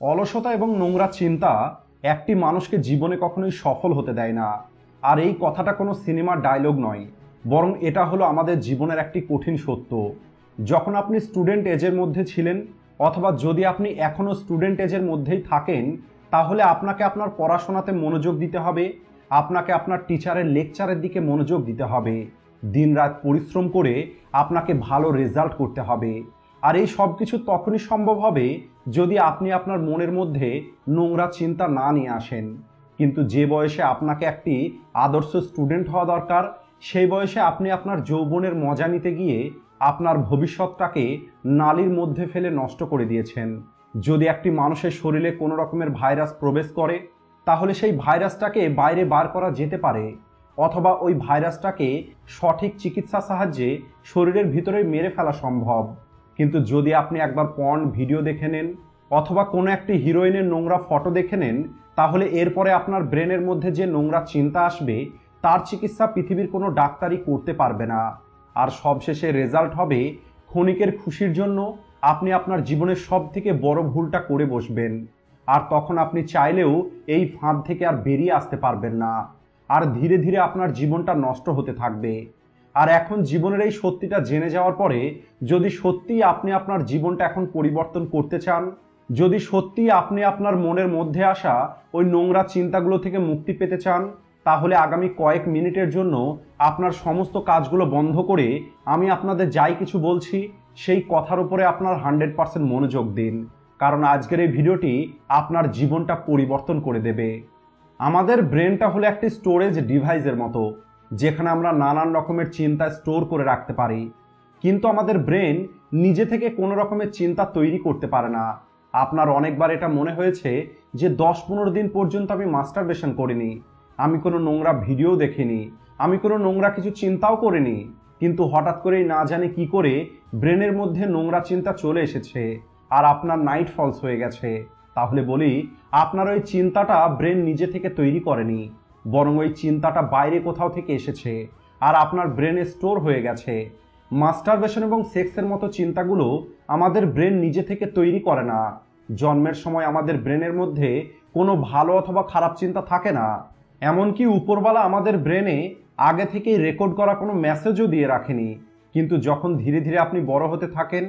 অলসতা এবং নোংরা চিন্তা একটি মানুষকে জীবনে কখনোই সফল হতে দেয় না। আর এই কথাটা কোনো সিনেমার ডায়লগ নয়, বরং এটা হলো আমাদের জীবনের একটি কঠিন সত্য। যখন আপনি স্টুডেন্ট এজের মধ্যে ছিলেন, অথবা যদি আপনি এখনও স্টুডেন্ট এজের মধ্যেই থাকেন, তাহলে আপনাকে আপনার পড়াশোনাতে মনোযোগ দিতে হবে, আপনাকে আপনার টিচারের লেকচারের দিকে মনোযোগ দিতে হবে। দিনরাত পরিশ্রম করে আপনাকে ভালো রেজাল্ট করতে হবে। আর এই সব কিছু তখনই সম্ভব হবে যদি আপনি আপনার মনের মধ্যে নোংরা চিন্তা না নিয়ে আসেন। কিন্তু যে বয়সে আপনাকে একটি আদর্শ স্টুডেন্ট হওয়া দরকার, সেই বয়সে আপনি আপনার যৌবনের মজা নিতে গিয়ে আপনার ভবিষ্যৎটাকে নালির মধ্যে ফেলে নষ্ট করে দিয়েছেন। যদি একটি মানুষের শরীরে কোনো রকমের ভাইরাস প্রবেশ করে, তাহলে সেই ভাইরাসটাকে বাইরে বার করা যেতে পারে, অথবা ওই ভাইরাসটাকে সঠিক চিকিৎসা সাহায্যে শরীরের ভিতরে মেরে ফেলা সম্ভব। কিন্তু যদি আপনি একবার পর্ন ভিডিও দেখে নেন অথবা কোনো একটি হিরোইনের নোংরা ফটো দেখে নেন, তাহলে এরপরে আপনার ব্রেনের মধ্যে যে নোংরা চিন্তা আসবে, তার চিকিৎসা পৃথিবীর কোনো ডাক্তারই করতে পারবে না। আর সবশেষে রেজাল্ট হবে, ক্ষণিকের খুশির জন্য আপনি আপনার জীবনের সব থেকে বড় ভুলটা করে বসবেন। আর তখন আপনি চাইলেও এই ফাঁদ থেকে আর বেরিয়ে আসতে পারবেন না। আর ধীরে ধীরে আপনার জীবনটা নষ্ট হতে থাকবে। আর এখন জীবনের এই সত্যিটা জেনে যাওয়ার পরে, যদি সত্যিই আপনি আপনার জীবনটা এখন পরিবর্তন করতে চান, যদি সত্যিই আপনি আপনার মনের মধ্যে আসা ওই নোংরা চিন্তাগুলো থেকে মুক্তি পেতে চান, তাহলে আগামী কয়েক মিনিটের জন্য আপনার সমস্ত কাজগুলো বন্ধ করে আমি আপনাদের যাই কিছু বলছি, সেই কথার উপরে আপনার হান্ড্রেড পার্সেন্ট মনোযোগ দিন। কারণ আজকের এই ভিডিওটি আপনার জীবনটা পরিবর্তন করে দেবে। আমাদের ব্রেনটা হলো একটি স্টোরেজ ডিভাইসের মতো। যেখানে আমরা নানান রকমের চিন্তা স্টোর করে রাখতে পারি। কিন্তু আমাদের ব্রেন নিজে থেকে কোনো রকমের চিন্তা তৈরি করতে পারে না। আপনার অনেকবার এটা মনে হয়েছে যে দশ পনেরো দিন পর্যন্ত আমি মাস্টারবেশন করিনি। আমি কোনো নোংরা ভিডিও দেখিনি। আমি কোনো নোংরা কিছু চিন্তাও করিনি। কিন্তু হঠাৎ করেই না জানি কি করে ব্রেনের মধ্যে নোংরা চিন্তা চলে এসেছে। আর আপনার নাইট ফলস হয়ে গেছে। তাহলে বলি, আপনার ওই চিন্তাটা ব্রেন নিজে থেকে তৈরি করেনি। বরং ওই চিন্তাটা বাইরে কোথাও থেকে এসেছে আর আপনার ব্রেনে স্টোর হয়ে গেছে। মাস্টারবেশন এবং সেক্সের মতো চিন্তাগুলো আমাদের ব্রেন নিজে থেকে তৈরি করে না। জন্মের সময় আমাদের ব্রেনের মধ্যে কোনো ভালো অথবা খারাপ চিন্তা থাকে না। এমনকি উপরওয়ালা আমাদের ব্রেনে আগে থেকেই রেকর্ড করা কোনো মেসেজও দিয়ে রাখেনি। কিন্তু যখন ধীরে ধীরে আপনি বড় হতে থাকেন,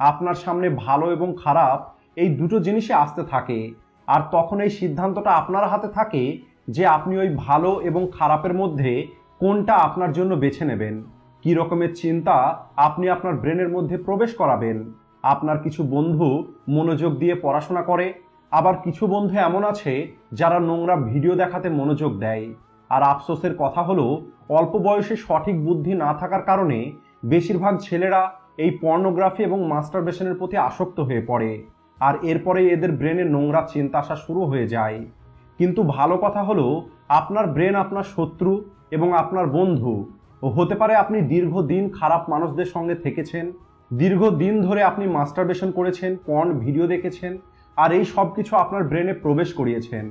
আপনার সামনে ভালো এবং খারাপ এই দুটো জিনিসই আসতে থাকে। আর তখন এই সিদ্ধান্তটা আপনার হাতে থাকে যে আপনি ওই ভালো এবং খারাপের মধ্যে কোনটা আপনার জন্য বেছে নেবেন? কী রকমের চিন্তা আপনি আপনার ব্রেনের মধ্যে প্রবেশ করাবেন? আপনার কিছু বন্ধু মনোযোগ দিয়ে পড়াশোনা করে, আবার কিছু বন্ধু এমন আছে যারা নোংরা ভিডিও দেখাতে মনোযোগ দেয়। আর আফসোসের কথা হলো, অল্প বয়সে সঠিক বুদ্ধি না থাকার কারণে বেশিরভাগ ছেলেরা এই পর্নোগ্রাফি এবং মাস্টারবেশনের প্রতি আসক্ত হয়ে পড়ে। আর এরপরে এদের ব্রেনে নোংরা চিন্তা আসা শুরু হয়ে যায়। কিন্তু ভালো কথা হলো, আপনার ব্রেন আপনার শত্রু এবং আপনার বন্ধু। ও হতে পারে আপনি দীর্ঘদিন খারাপ মানুষদের সঙ্গে থেকেছেন, দীর্ঘদিন ধরে আপনি মাস্টারবেশন করেছেন পর্ন ভিডিও দেখেছেন, আর এই সব কিছু আপনার ব্রেনে প্রবেশ করিয়েছেন।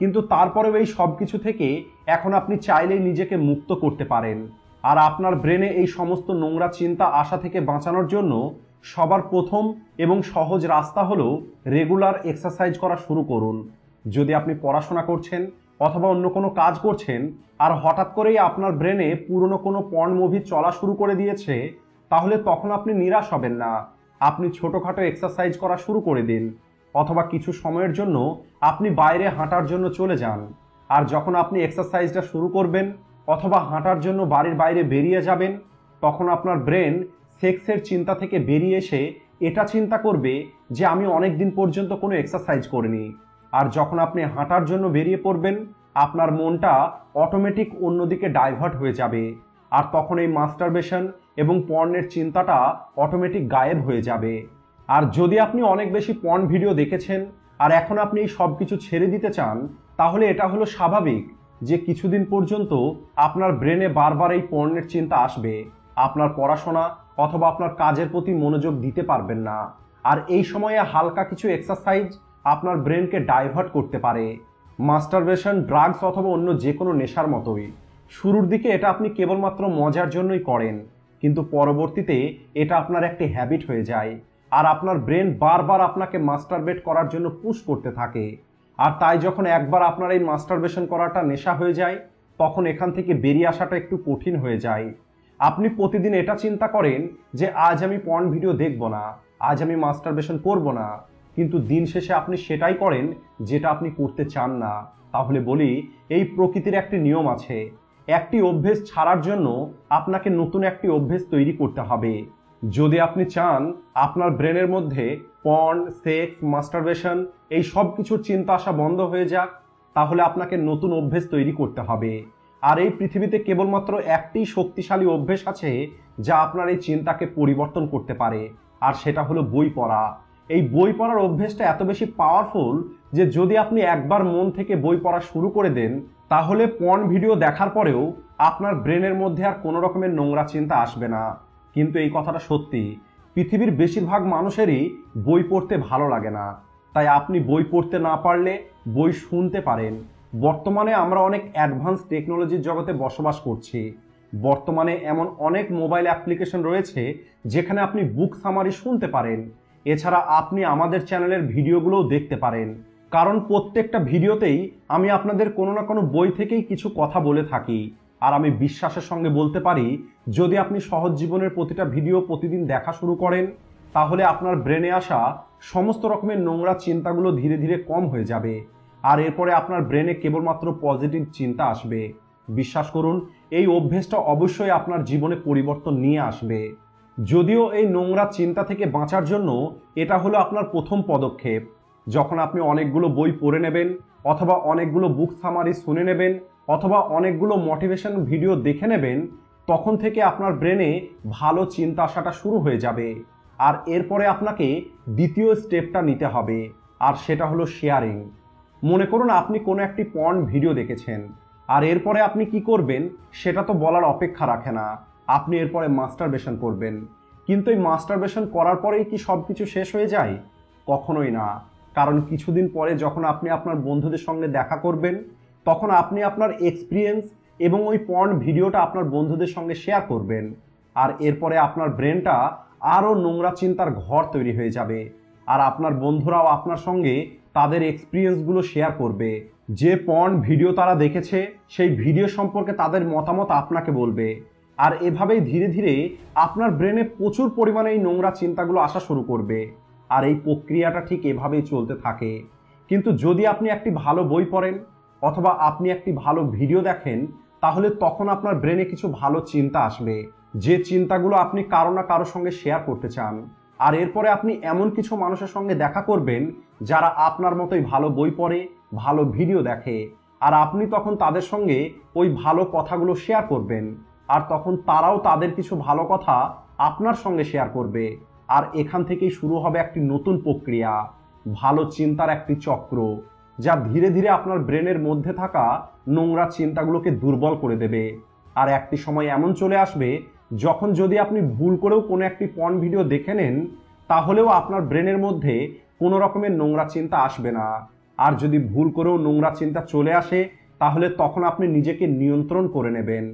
কিন্তু তারপরেও এই সব কিছু থেকে এখন আপনি চাইলেই নিজেকে মুক্ত করতে পারেন। আর আপনার ব্রেনে এই সমস্ত নোংরা চিন্তা আসা থেকে বাঁচানোর জন্য সবার প্রথম এবং সহজ রাস্তা হলো রেগুলার এক্সারসাইজ করা শুরু করুন। যদি আপনি পড়াশোনা করছেন অথবা অন্য কোনো কাজ করছেন, আর হঠাৎ করেই আপনার ব্রেনে পুরনো কোনো পর্ন মুভি চলা শুরু করে দিয়েছে, তাহলে তখন আপনি নিরাশ হবেন না। আপনি ছোটোখাটো এক্সারসাইজ করা শুরু করে দিন, অথবা কিছু সময়ের জন্য আপনি বাইরে হাঁটার জন্য চলে যান। আর যখন আপনি এক্সারসাইজটা শুরু করবেন, অথবা হাঁটার জন্য বাড়ির বাইরে বেরিয়ে যাবেন, তখন আপনার ব্রেন সেক্সের চিন্তা থেকে বেরিয়ে এসে এটা চিন্তা করবে যে, আমি অনেক দিন পর্যন্ত কোনো এক্সারসাইজ করিনি। আর যখন আপনি হাঁটার জন্য বেরিয়ে পড়বেন, আপনার মনটা অটোমেটিক অন্যদিকে ডাইভার্ট হয়ে যাবে। আর তখন এই মাস্টারবেশন এবং পর্নের চিন্তাটা অটোমেটিক গায়েব হয়ে যাবে। আর যদি আপনি অনেক বেশি পর্ন ভিডিও দেখেছেন আর এখন আপনি এই সব কিছু ছেড়ে দিতে চান, তাহলে এটা হলো স্বাভাবিক যে কিছুদিন পর্যন্ত আপনার ব্রেনে বারবার এই পর্নের চিন্তা আসবে। আপনার পড়াশোনা অথবা আপনার কাজের প্রতি মনোযোগ দিতে পারবেন না। আর এই সময়ে হালকা কিছু এক্সারসাইজ আপনার ব্রেনকে ডাইভার্ট করতে পারে, মাস্টারবেশন, ড্রাগস অথবা অন্য যে কোনো নেশার মতোই। শুরুর দিকে এটা আপনি কেবলমাত্র মজার জন্যই করেন, কিন্তু পরবর্তীতে এটা আপনার একটি হ্যাবিট হয়ে যায়। আর আপনার ব্রেন বারবার আপনাকে মাস্টারবেট করার জন্য পুশ করতে থাকে। আর তাই যখন একবার আপনার এই মাস্টারবেশন করাটা নেশা হয়ে যায়, তখন এখান থেকে বেরিয়ে আসাটা একটু কঠিন হয়ে যায়। আপনি প্রতিদিন এটা চিন্তা করেন যে, আজ আমি পর্ন ভিডিও দেখব না, আজ আমি মাস্টারবেশন করব না। কিন্তু দিন শেষে আপনি সেটাই করেন যেটা আপনি করতে চান না। তাহলে বলি, এই প্রকৃতির একটি নিয়ম আছে। একটি অভ্যেস ছাড়ার জন্য আপনাকে নতুন একটি অভ্যেস তৈরি করতে হবে। যদি আপনি চান আপনার ব্রেনের মধ্যে পর্ন সেক্স, মাস্টারবেশন এই সব কিছুর চিন্তা আসা বন্ধ হয়ে যাক, তাহলে আপনাকে নতুন অভ্যেস তৈরি করতে হবে। আর এই পৃথিবীতে কেবলমাত্র একটি শক্তিশালী অভ্যেস আছে যা আপনার এই চিন্তাকে পরিবর্তন করতে পারে। আর সেটা হলো বই পড়া। এই বই পড়ার অভ্যেসটা এত বেশি পাওয়ারফুল যে যদি আপনি একবার মন থেকে বই পড়া শুরু করে দেন, তাহলে পর্ন ভিডিও দেখার পরেও আপনার ব্রেনের মধ্যে আর কোনো রকমের নোংরা চিন্তা আসবে না। কিন্তু এই কথাটা সত্যি, পৃথিবীর বেশিরভাগ মানুষেরই বই পড়তে ভালো লাগে না। তাই আপনি বই পড়তে না পারলে বই শুনতে পারেন। বর্তমানে আমরা অনেক অ্যাডভান্স টেকনোলজির জগতে বসবাস করছি। বর্তমানে এমন অনেক মোবাইল অ্যাপ্লিকেশন রয়েছে, যেখানে আপনি বুক সামারি শুনতে পারেন। এছাড়া আপনি আমাদের চ্যানেলের ভিডিওগুলোও দেখতে পারেন। কারণ প্রত্যেকটা ভিডিওতেই আমি আপনাদের কোনো না কোনো বই থেকেই কিছু কথা বলে থাকি। আর আমি বিশ্বাসের সঙ্গে বলতে পারি, যদি আপনি সহজ জীবনের প্রতিটা ভিডিও প্রতিদিন দেখা শুরু করেন, তাহলে আপনার ব্রেনে আসা সমস্ত রকমের নোংরা চিন্তাগুলো ধীরে ধীরে কম হয়ে যাবে। আর এরপরে আপনার ব্রেনে কেবলমাত্র পজিটিভ চিন্তা আসবে। বিশ্বাস করুন, এই অভ্যেসটা অবশ্যই আপনার জীবনে পরিবর্তন নিয়ে আসবে। যদিও এই নোংরা চিন্তা থেকে বাঁচার জন্য এটা হলো আপনার প্রথম পদক্ষেপ। যখন আপনি অনেকগুলো বই পড়ে নেবেন, অথবা অনেকগুলো বুক সামারি শুনে নেবেন, অথবা অনেকগুলো মোটিভেশন ভিডিও দেখে নেবেন, তখন থেকে আপনার ব্রেনে ভালো চিন্তা আসাটা শুরু হয়ে যাবে। আর এরপরে আপনাকে দ্বিতীয় স্টেপটা নিতে হবে, আর সেটা হলো শেয়ারিং মনে করুন আপনি কোনো একটি পর্ন ভিডিও দেখেছেন, আর এরপরে আপনি কি করবেন, সেটা তো বলার অপেক্ষা রাখে না। আপনি এরপরে মাস্টারবেশন করবেন। কিন্তু এই মাস্টারবেশন করার পরেই কি সব কিছু শেষ হয়ে যায়? কখনোই না। কারণ কিছুদিন পরে যখন আপনি আপনার বন্ধুদের সঙ্গে দেখা করবেন, তখন আপনি আপনার এক্সপিরিয়েন্স এবং ওই পর্ন ভিডিওটা আপনার বন্ধুদের সঙ্গে শেয়ার করবেন। আর এরপরে আপনার ব্রেনটা আরও নোংরা চিন্তার ঘর তৈরি হয়ে যাবে। আর আপনার বন্ধুরাও আপনার সঙ্গে তাদের এক্সপিরিয়েন্সগুলো শেয়ার করবে। যে পর্ন ভিডিও তারা দেখেছে, সেই ভিডিও সম্পর্কে তাদের মতামত আপনাকে বলবে। আর এভাবেই ধীরে ধীরে আপনার ব্রেনে প্রচুর পরিমাণে এই নোংরা চিন্তাগুলো আসা শুরু করবে। আর এই প্রক্রিয়াটা ঠিক এভাবেই চলতে থাকে। কিন্তু যদি আপনি একটি ভালো বই পড়েন অথবা আপনি একটি ভালো ভিডিও দেখেন, তাহলে তখন আপনার ব্রেনে কিছু ভালো চিন্তা আসবে। যে চিন্তাগুলো আপনি কারও না কারোর সঙ্গে শেয়ার করতে চান। আর এরপরে আপনি এমন কিছু মানুষের সঙ্গে দেখা করবেন, যারা আপনার মতোই ভালো বই পড়ে, ভালো ভিডিও দেখে। আর আপনি তখন তাদের সঙ্গে ওই ভালো কথাগুলো শেয়ার করবেন। আর তখন তারাও তাদের কিছু ভালো কথা আপনার সঙ্গে শেয়ার করবে। আর এখান থেকেই শুরু হবে একটি নতুন প্রক্রিয়া, ভালো চিন্তার একটি চক্র, যা ধীরে ধীরে আপনার ব্রেনের মধ্যে থাকা নোংরা চিন্তাগুলোকে দুর্বল করে দেবে। আর একটি সময় এমন চলে আসবে, যখন যদি আপনি ভুল করেও কোনো একটি পর্ন ভিডিও দেখে নেন, তাহলেও আপনার ব্রেনের মধ্যে কোনো রকমের নোংরা চিন্তা আসবে না। আর যদি ভুল করেও নোংরা চিন্তা চলে আসে, তাহলে তখন আপনি নিজেকে নিয়ন্ত্রণ করে নেবেন।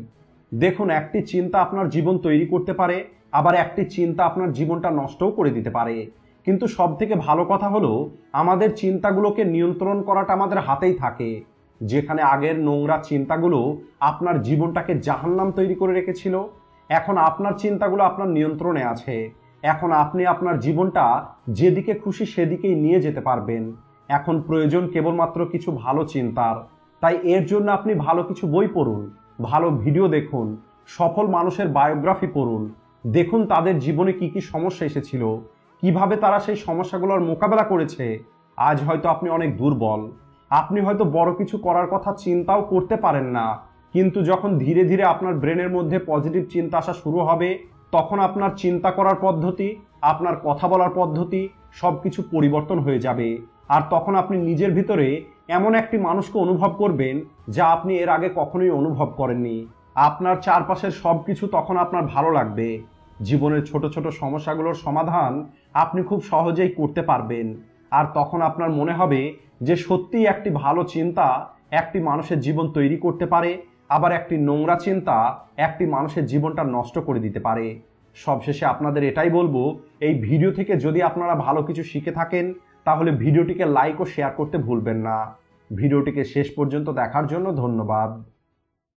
দেখুন, একটি চিন্তা আপনার জীবন তৈরি করতে পারে, আবার একটি চিন্তা আপনার জীবনটা নষ্টও করে দিতে পারে। কিন্তু সব থেকে ভালো কথা হলো, আমাদের চিন্তাগুলোকে নিয়ন্ত্রণ করাটা আমাদের হাতেই থাকে। যেখানে আগের নোংরা চিন্তাগুলো আপনার জীবনটাকে জাহান্নাম তৈরি করে রেখেছিল, এখন আপনার চিন্তাগুলো আপনার নিয়ন্ত্রণে আছে। এখন আপনি আপনার জীবনটা যেদিকে খুশি সেদিকেই নিয়ে যেতে পারবেন। এখন প্রয়োজন কেবলমাত্র কিছু ভালো চিন্তার, তাই এর জন্য আপনি ভালো কিছু বই পড়ুন। ভালো ভিডিও দেখুন, সফল মানুষের বায়োগ্রাফি পড়ুন, দেখুন তাদের জীবনে কি কি সমস্যা এসেছিল, কীভাবে তারা সেই সমস্যাগুলোর মোকাবেলা করেছে। আজ হয়তো আপনি অনেক দুর্বল। আপনি হয়তো বড় কিছু করার কথা চিন্তাও করতে পারেন না, কিন্তু যখন ধীরে ধীরে আপনার ব্রেনের মধ্যে পজিটিভ চিন্তা আসা শুরু হবে, তখন আপনার চিন্তা করার পদ্ধতি, আপনার কথা বলার পদ্ধতি সব কিছু পরিবর্তন হয়ে যাবে। আর তখন আপনি নিজের ভিতরে এমন একটি মানুষকে অনুভব করবেন যা আপনি এর আগে কখনোই অনুভব করেননি। আপনার চারপাশের সব কিছু তখন আপনার ভালো লাগবে। জীবনের ছোট ছোট সমস্যাগুলোর সমাধান আপনি খুব সহজেই করতে পারবেন। আর তখন আপনার মনে হবে যে সত্যিই একটি ভালো চিন্তা একটি মানুষের জীবন তৈরি করতে পারে, আবার একটি নোংরা চিন্তা একটি মানুষের জীবনটা নষ্ট করে দিতে পারে। সবশেষে আপনাদের এটাই বলব, এই ভিডিও থেকে যদি আপনারা ভালো কিছু শিখে থাকেন তাহলে ভিডিওটিকে লাইক ও শেয়ার করতে ভুলবেন না। ভিডিওটিকে শেষ পর্যন্ত দেখার জন্য ধন্যবাদ।